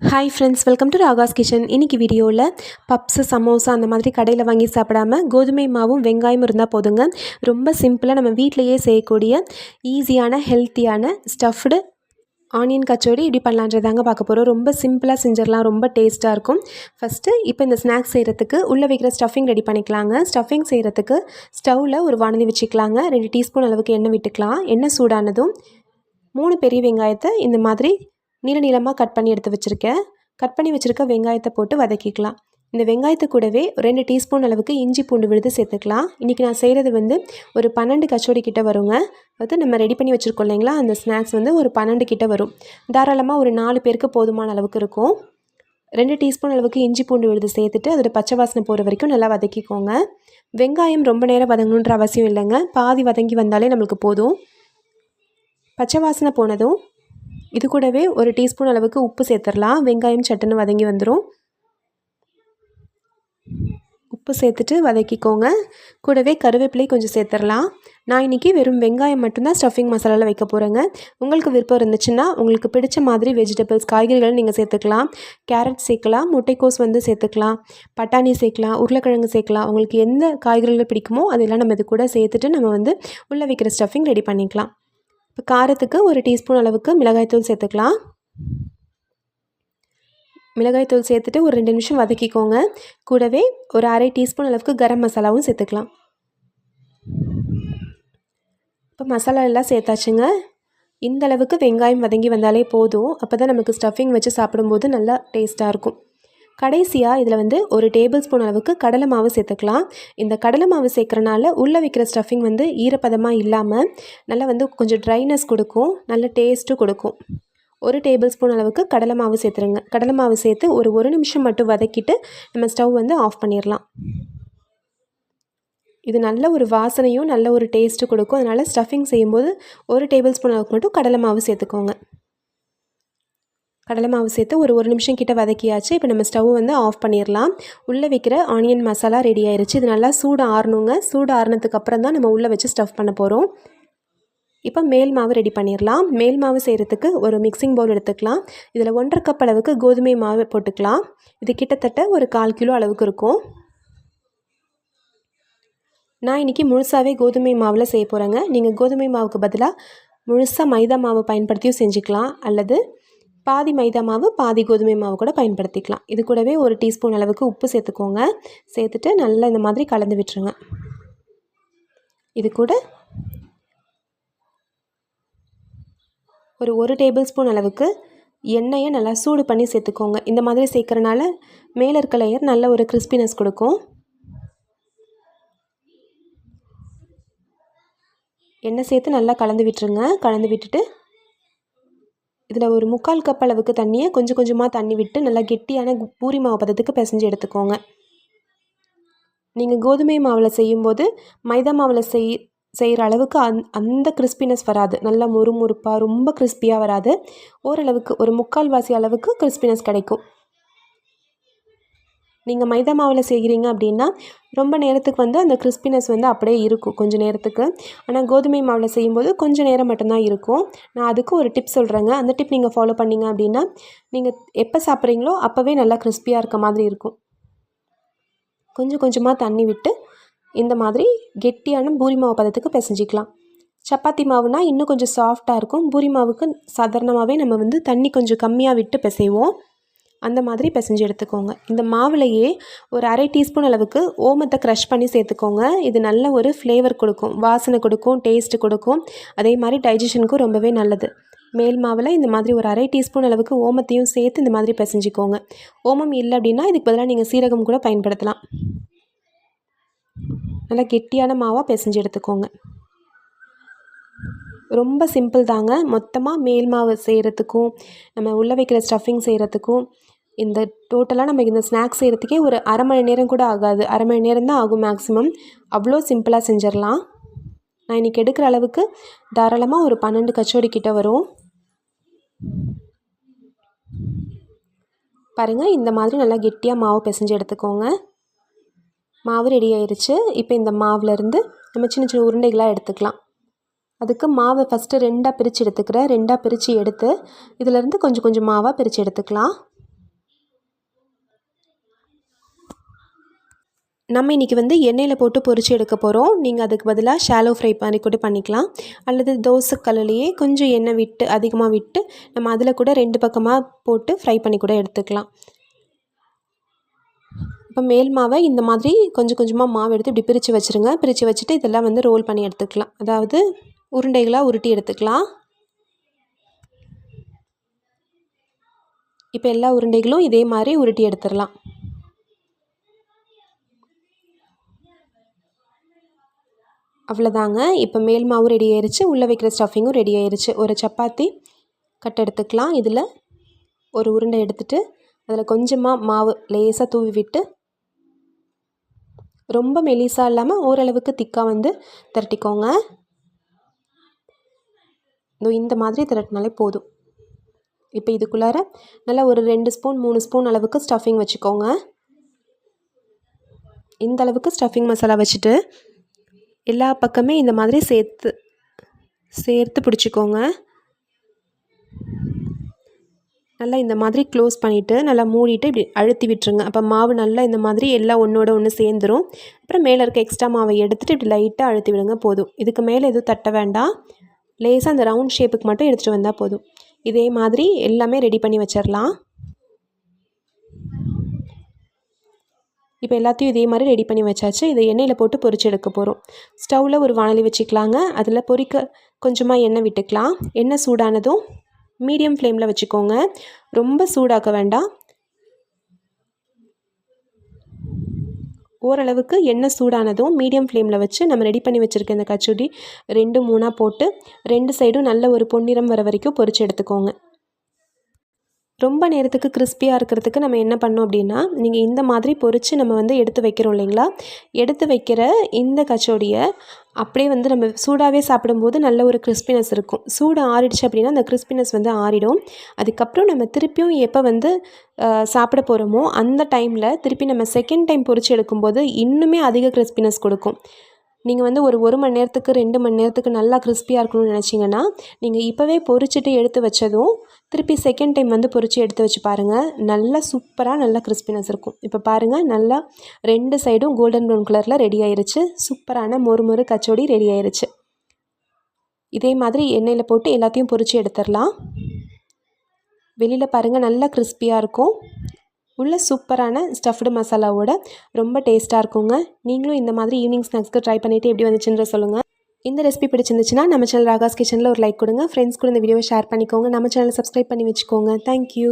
Hi friends welcome to Raga's kitchen இன்றைக்கி வீடியோவில் puffs samosa அந்த மாதிரி கடையில் வாங்கி சாப்பிடாம கோதுமை மாவும் வெங்காயமும் இருந்தால் போதுங்க. ரொம்ப சிம்பிளாக நம்ம வீட்டிலையே செய்யக்கூடிய ஈஸியான ஹெல்த்தியான ஸ்டஃப்டு ஆனியன் கச்சோடி இப்படி பண்ணலான்றதாங்க பார்க்க போகிறோம் ரொம்ப சிம்பிளாக செஞ்சிடலாம். ரொம்ப டேஸ்ட்டாக இருக்கும். ஃபஸ்ட்டு இப்போ இந்த ஸ்நாக்ஸ் செய்கிறதுக்கு உள்ளே வைக்கிற ஸ்டஃபிங் ரெடி பண்ணிக்கலாங்க. ஸ்டஃபிங் செய்கிறதுக்கு ஸ்டவ்வில் ஒரு வானதி வச்சுக்கலாங்க. ரெண்டு டீஸ்பூன் அளவுக்கு எண்ணெய் விட்டுக்கலாம். எண்ணெய் சூடானதும் மூணு பெரிய வெங்காயத்தை இந்த மாதிரி நீள நீளமாக கட் பண்ணி எடுத்து வச்சுருக்கேன். கட் பண்ணி வச்சுருக்க வெங்காயத்தை போட்டு வதக்கிக்கலாம். இந்த வெங்காயத்தை கூடவே ரெண்டு டீஸ்பூன் அளவுக்கு இஞ்சி பூண்டு விழுது சேர்த்துக்கலாம். இன்றைக்கி நான் செய்கிறது வந்து ஒரு பன்னெண்டு கச்சோடி கிட்ட வருங்க. அது நம்ம ரெடி பண்ணி வச்சுருக்கோம் இல்லைங்களா? அந்த ஸ்நாக்ஸ் வந்து ஒரு பன்னெண்டு கிட்ட வரும். தாராளமாக ஒரு நாலு பேருக்கு போதுமான அளவுக்கு இருக்கும். ரெண்டு டீஸ்பூன் அளவுக்கு இஞ்சி பூண்டு விழுது சேர்த்துட்டு அதோட பச்சை வாசனை போகிற வரைக்கும் நல்லா வதக்கிக்கோங்க. வெங்காயம் ரொம்ப நேரம் வதங்கணுன்ற அவசியம் இல்லைங்க. பாதி வதங்கி வந்தாலே நம்மளுக்கு போதும். பச்சை வாசனை போனதும் இது கூடவே ஒரு டீஸ்பூன் அளவுக்கு உப்பு சேர்த்துடலாம். வெங்காயம் சட்டுன்னு வதங்கி வந்துடும் உப்பு சேர்த்துட்டு வதக்கிக்கோங்க. கூடவே கருவேப்பிலை கொஞ்சம் சேர்த்துடலாம். நான் இன்றைக்கி வெறும் வெங்காயம் மட்டும்தான் ஸ்டஃபிங் மசாலாவில் வைக்க போகிறேங்க உங்களுக்கு விருப்பம் இருந்துச்சுன்னா உங்களுக்கு பிடிச்ச மாதிரி வெஜிடபிள்ஸ் காய்கறிகள் நீங்கள் சேர்த்துக்கலாம். கேரட் சேர்க்கலாம் முட்டைக்கோஸ் வந்து சேர்த்துக்கலாம். பட்டாணி சேர்க்கலாம் உருளைக்கிழங்கு சேர்க்கலாம். உங்களுக்கு எந்த காய்கறிகள் பிடிக்குமோ அதெல்லாம் நம்ம இது கூட சேர்த்துட்டு நம்ம வந்து உள்ளே வைக்கிற ஸ்டஃபிங் ரெடி பண்ணிக்கலாம். இப்போ காரத்துக்கு ஒரு டீஸ்பூன் அளவுக்கு மிளகாய்த்தூள் சேர்த்துக்கலாம். மிளகாய்த்தூள் சேர்த்துட்டு ஒரு ரெண்டு நிமிஷம் வதக்கிக்கோங்க. கூடவே ஒரு அரை டீஸ்பூன் அளவுக்கு கரம் மசாலாவும் சேர்த்துக்கலாம். இப்போ மசாலா எல்லாம் சேர்த்தாச்சுங்க. இந்த அளவுக்கு வெங்காயம் வதங்கி வந்தாலே போதும். அப்போ தான் நமக்கு ஸ்டஃபிங் வச்சு சாப்பிடும்போது நல்லா டேஸ்ட்டாக இருக்கும். கடைசியாக இதில் வந்து ஒரு டேபிள் ஸ்பூன் அளவுக்கு கடலை மாவு சேர்த்துக்கலாம். இந்த கடலை மாவு சேர்க்குறனால உள்ளே வைக்கிற ஸ்டஃபிங் வந்து ஈரப்பதமாக இல்லாமல் நல்லா வந்து கொஞ்சம் ட்ரைனஸ் கொடுக்கும் நல்ல டேஸ்ட்டும் கொடுக்கும். ஒரு டேபிள் ஸ்பூன் அளவுக்கு கடலை மாவு சேர்த்துருங்க. கடலை மாவு சேர்த்து ஒரு ஒரு நிமிஷம் மட்டும் வதக்கிட்டு நம்ம ஸ்டவ் வந்து ஆஃப் பண்ணிடலாம் இது நல்ல ஒரு வாசனையும் நல்ல ஒரு டேஸ்ட்டு கொடுக்கும். அதனால் ஸ்டஃபிங் செய்யும்போது ஒரு டேபிள் ஸ்பூன் அளவுக்கு மட்டும் கடலை மாவு சேர்த்துக்கோங்க. கடலை மாவு சேர்த்து ஒரு ஒரு நிமிஷம் கிட்ட வதக்கியாச்சு. இப்போ நம்ம ஸ்டவ் வந்து ஆஃப் பண்ணிடலாம் உள்ளே வைக்கிற ஆனியன் மசாலா ரெடி ஆயிடுச்சு இது நல்லா சூடு ஆறணுங்க. சூடு ஆறுனதுக்கு அப்புறம் தான் நம்ம உள்ளே வச்சு ஸ்டஃப் பண்ண போகிறோம் இப்போ மேல் மாவு ரெடி பண்ணிடலாம் மேல் மாவு செய்கிறதுக்கு ஒரு மிக்சிங் பவுல் எடுத்துக்கலாம். இதில் ஒன்றரை கப் அளவுக்கு கோதுமை மாவு போட்டுக்கலாம். இது கிட்டத்தட்ட ஒரு கால் கிலோ அளவுக்கு இருக்கும். நான் இன்றைக்கி முழுசாகவே கோதுமை மாவில் செய்ய போகிறேங்க நீங்கள் கோதுமை மாவுக்கு பதிலாக முழுசாக மைதா மாவு பயன்படுத்தியும் செஞ்சுக்கலாம். அல்லது பாதி மைதா மாவு பாதி கோதுமை மாவு கூட பயன்படுத்திக்கலாம். இது கூடவே ஒரு டீஸ்பூன் அளவுக்கு உப்பு சேர்த்துக்கோங்க. சேர்த்துட்டு நல்லா இந்த மாதிரி கலந்து விட்டுருங்க. இது கூட ஒரு ஒரு டேபிள் ஸ்பூன் அளவுக்கு எண்ணெயை நல்லா சூடு பண்ணி சேர்த்துக்கோங்க. இந்த மாதிரி சேர்க்குறனால மேலே இருக்க லேயர் நல்ல ஒரு கிறிஸ்பினஸ் கொடுக்கும். எண்ணெய் சேர்த்து நல்லா கலந்து விட்டுருங்க. கலந்து விட்டுட்டு இதில் ஒரு முக்கால் கப் அளவுக்கு தண்ணியை கொஞ்சம் கொஞ்சமாக தண்ணி விட்டு நல்லா கெட்டியான பூரி மாவு பதத்துக்கு பிசைஞ்சு எடுத்துக்கோங்க. நீங்கள் கோதுமை மாவில் செய்யும்போது மைதா மாவில் செய் செய்கிற அளவுக்கு அந் அந்த கிறிஸ்பினஸ் வராது. நல்லா முறுமுறுப்பாக ரொம்ப கிறிஸ்பியாக வராது. ஓரளவுக்கு ஒரு முக்கால் வாசி அளவுக்கு கிறிஸ்பினஸ் கிடைக்கும். நீங்கள் மைதா மாவில் செய்கிறீங்க அப்படின்னா ரொம்ப நேரத்துக்கு வந்து அந்த கிறிஸ்பினஸ் வந்து அப்படியே இருக்கும் கொஞ்சம் நேரத்துக்கு. ஆனால் கோதுமை மாவில் செய்யும்போது கொஞ்சம் நேரம் மட்டும்தான் இருக்கும். நான் அதுக்கு ஒரு டிப் சொல்கிறேங்க அந்த டிப் நீங்கள் ஃபாலோ பண்ணிங்க அப்படின்னா நீங்கள் எப்போ சாப்பிட்றீங்களோ அப்போவே நல்லா கிறிஸ்பியாக இருக்க மாதிரி இருக்கும். கொஞ்சம் கொஞ்சமாக தண்ணி விட்டு இந்த மாதிரி கெட்டியான பூரி மாவு பதத்துக்கு பிசைஞ்சிக்கலாம். சப்பாத்தி மாவுனா இன்னும் கொஞ்சம் சாஃப்டாக இருக்கும். பூரி மாவுக்கு சாதாரணமாகவே நம்ம வந்து தண்ணி கொஞ்சம் கம்மியாக விட்டு பிசைவோம். அந்த மாதிரி பிசைஞ்சு எடுத்துக்கோங்க. இந்த மாவுலையே ஒரு அரை டீஸ்பூன் அளவுக்கு ஓமத்தை க்ரஷ் பண்ணி சேர்த்துக்கோங்க. இது நல்ல ஒரு ஃப்ளேவர் கொடுக்கும். வாசனை கொடுக்கும் டேஸ்ட்டு கொடுக்கும். அதே மாதிரி டைஜஷனுக்கும் ரொம்பவே நல்லது. மேல் மாவில் இந்த மாதிரி ஒரு அரை டீஸ்பூன் அளவுக்கு ஓமத்தையும் சேர்த்து இந்த மாதிரி பிசைஞ்சிக்கோங்க. ஓமம் இல்லை அப்படின்னா இதுக்கு பதிலாக நீங்கள் சீரகம் கூட பயன்படுத்தலாம். நல்லா கெட்டியான மாவாக பிசைஞ்சு எடுத்துக்கோங்க. ரொம்ப சிம்பிள் தாங்க. மொத்தமாக மேல் மாவு செய்கிறதுக்கும் நம்ம உள்ளே வைக்கிற ஸ்டஃபிங் செய்கிறதுக்கும் இந்த டோட்டலாக நம்ம இந்த ஸ்நாக்ஸ் செய்கிறதுக்கே ஒரு அரை மணி நேரம் கூட ஆகாது. அரை மணி நேரம் தான் ஆகும் மேக்ஸிமம் அவ்வளோ சிம்பிளாக செஞ்சிடலாம் நான் இன்றைக்கி எடுக்கிற அளவுக்கு தாராளமாக ஒரு பன்னெண்டு கச்சோடி கிட்ட வரும். பாருங்கள் இந்த மாதிரி நல்லா கெட்டியாக மாவு பிசைஞ்சு எடுத்துக்கோங்க. மாவு ரெடி ஆயிடுச்சு இப்போ இந்த மாவுலேருந்து நம்ம சின்ன சின்ன உருண்டைகளாக எடுத்துக்கலாம். அதுக்கு மாவை ஃபஸ்ட்டு ரெண்டாக பிரித்து எடுத்துக்கிறேன் ரெண்டாக பிரித்து எடுத்து இதிலேருந்து கொஞ்சம் கொஞ்சம் மாவாக பிரித்து எடுத்துக்கலாம். நம்ம இன்றைக்கி வந்து எண்ணெயில் போட்டு பொரித்து எடுக்க போகிறோம் நீங்கள் அதுக்கு பதிலாக ஷாலோ ஃப்ரை பண்ணி கூட பண்ணிக்கலாம். அல்லது தோசைக்கல்லையே கொஞ்சம் எண்ணெய் விட்டு அதிகமாக விட்டு நம்ம அதில் கூட ரெண்டு பக்கமாக போட்டு ஃப்ரை பண்ணி கூட எடுத்துக்கலாம். இப்போ மேல் மாவை இந்த மாதிரி கொஞ்சம் கொஞ்சமாக மாவு எடுத்து இப்படி பிரித்து வச்சுருங்க. பிரித்து வச்சுட்டு இதெல்லாம் வந்து ரோல் பண்ணி எடுத்துக்கலாம். அதாவது உருண்டைகளாக உருட்டி எடுத்துக்கலாம். இப்போ எல்லா உருண்டைகளும் இதே மாதிரி உருட்டி எடுத்துடலாம். அவ்வளோதாங்க இப்போ மேல் மாவும் ரெடி ஆயிருச்சு. உள்ளே வைக்கிற ஸ்டஃபிங்கும் ரெடி ஆயிருச்சு. ஒரு சப்பாத்தி கட் எடுத்துக்கலாம். இதில் ஒரு உருண்டை எடுத்துகிட்டு அதில் கொஞ்சமாக மாவு லேசாக தூவி விட்டு ரொம்ப மெலிசாக இல்லாமல் ஓரளவுக்கு திக்காக வந்து திரட்டிக்கோங்க. இதோ இந்த மாதிரி திரட்டினாலே போதும். இப்போ இதுக்குள்ளார நல்லா ஒரு ரெண்டு ஸ்பூன் மூணு ஸ்பூன் அளவுக்கு ஸ்டஃபிங் வச்சுக்கோங்க. இந்த அளவுக்கு ஸ்டஃபிங் மசாலா வச்சுட்டு எல்லா பக்கமே இந்த மாதிரி சேர்த்து சேர்த்து பிடிச்சிக்கோங்க. நல்லா இந்த மாதிரி க்ளோஸ் பண்ணிவிட்டு நல்லா மூடிட்டு இப்படி அழுத்தி விட்டுருங்க. அப்போ மாவு நல்லா இந்த மாதிரி எல்லாம் ஒன்றோட ஒன்று சேர்ந்துரும். அப்புறம் மேலே இருக்க எக்ஸ்ட்ரா மாவை எடுத்துகிட்டு இப்படி லைட்டாக அழுத்தி விடுங்க போதும். இதுக்கு மேலே எதுவும் தட்ட வேண்டாம். லேசாக அந்த ரவுண்ட் ஷேப்புக்கு மட்டும் எடுத்துகிட்டு வந்தால் போதும். இதே மாதிரி எல்லாமே ரெடி பண்ணி வச்சிடலாம் இப்போ எல்லாத்தையும் இதே மாதிரி ரெடி பண்ணி வச்சாச்சு. இதை எண்ணெயில் போட்டு பொரிச்சு எடுக்க போகிறோம் ஸ்டவ்வில் ஒரு வானலி வச்சுக்கலாங்க. அதில் பொறிக்க கொஞ்சமாக எண்ணெய் விட்டுக்கலாம். எண்ணெய் சூடானதும் மீடியம் ஃப்ளேமில் வச்சுக்கோங்க. ரொம்ப சூடாக்க வேண்டாம். ஓரளவுக்கு எண்ணெய் சூடானதும் மீடியம் ஃப்ளேமில் வச்சு நம்ம ரெடி பண்ணி வச்சுருக்க இந்த கச்சூடி ரெண்டு மூணாக போட்டு ரெண்டு சைடும் நல்ல ஒரு பொன்னிறம் வர வரைக்கும் பொரிச்சு எடுத்துக்கோங்க. ரொம்ப நேரத்துக்கு கிறிஸ்பியாக இருக்கிறதுக்கு நம்ம என்ன பண்ணோம் அப்படின்னா நீங்கள் இந்த மாதிரி பொறிச்சு நம்ம வந்து எடுத்து வைக்கிறோம் இல்லைங்களா? எடுத்து வைக்கிற இந்த கச்சோடியை அப்படியே வந்து நம்ம சூடாகவே சாப்பிடும்போது நல்ல ஒரு கிறிஸ்பினஸ் இருக்கும். சூடு ஆறிடுச்சு அப்படின்னா அந்த கிறிஸ்பினஸ் வந்து ஆறிடும். அதுக்கப்புறம் நம்ம திருப்பியும் எப்போ வந்து சாப்பிட போகிறோமோ அந்த டைமில் திருப்பி நம்ம செகண்ட் டைம் பொறிச்சு எடுக்கும்போது இன்னுமே அதிக கிறிஸ்பினஸ் கொடுக்கும். நீங்கள் வந்து ஒரு ஒரு மணி நேரத்துக்கு ரெண்டு மணி நேரத்துக்கு நல்லா கிறிஸ்பியாக இருக்கணும்னு நினச்சிங்கன்னா நீங்கள் இப்போவே பொறிச்சிட்டு எடுத்து வச்சதும் திருப்பி செகண்ட் டைம் வந்து பொறிச்சு எடுத்து வச்சு பாருங்கள் நல்லா சூப்பராக நல்லா கிறிஸ்பினஸ் இருக்கும். இப்போ பாருங்கள் நல்லா ரெண்டு சைடும் கோல்டன் ப்ரௌன் கலரில் ரெடி ஆயிருச்சு. சூப்பரான மொறு மொறு கச்சோடி ரெடி ஆயிருச்சு. இதே மாதிரி எண்ணெயில் போட்டு எல்லாத்தையும் பொரித்து எடுத்துடலாம். வெளியில் பாருங்கள் நல்லா கிறிஸ்பியாக இருக்கும். உள்ள சூப்பரான ஸ்டஃப்டு மசாலாவோட ரொம்ப டேஸ்ட்டாக இருக்குங்க. நீங்களும் இந்த மாதிரி ஈவினிங் ஸ்நாக்ஸ்க்கு ட்ரை பண்ணிவிட்டு எப்படி வந்துச்சுன்ற சொல்லுங்கள் இந்த ரெசிபி பிடிச்சிருந்துச்சுன்னா நம்ம சேனல் ராகாஸ் கிச்சனில் ஒரு லைக் கொடுங்க. ஃப்ரெண்ட்ஸ் கூட இந்த வீடியோவை ஷேர் பண்ணிக்கோங்க. நம்ம சேனலை சப்ஸ்கிரைப் பண்ணி வச்சுக்கோங்க. தேங்க்யூ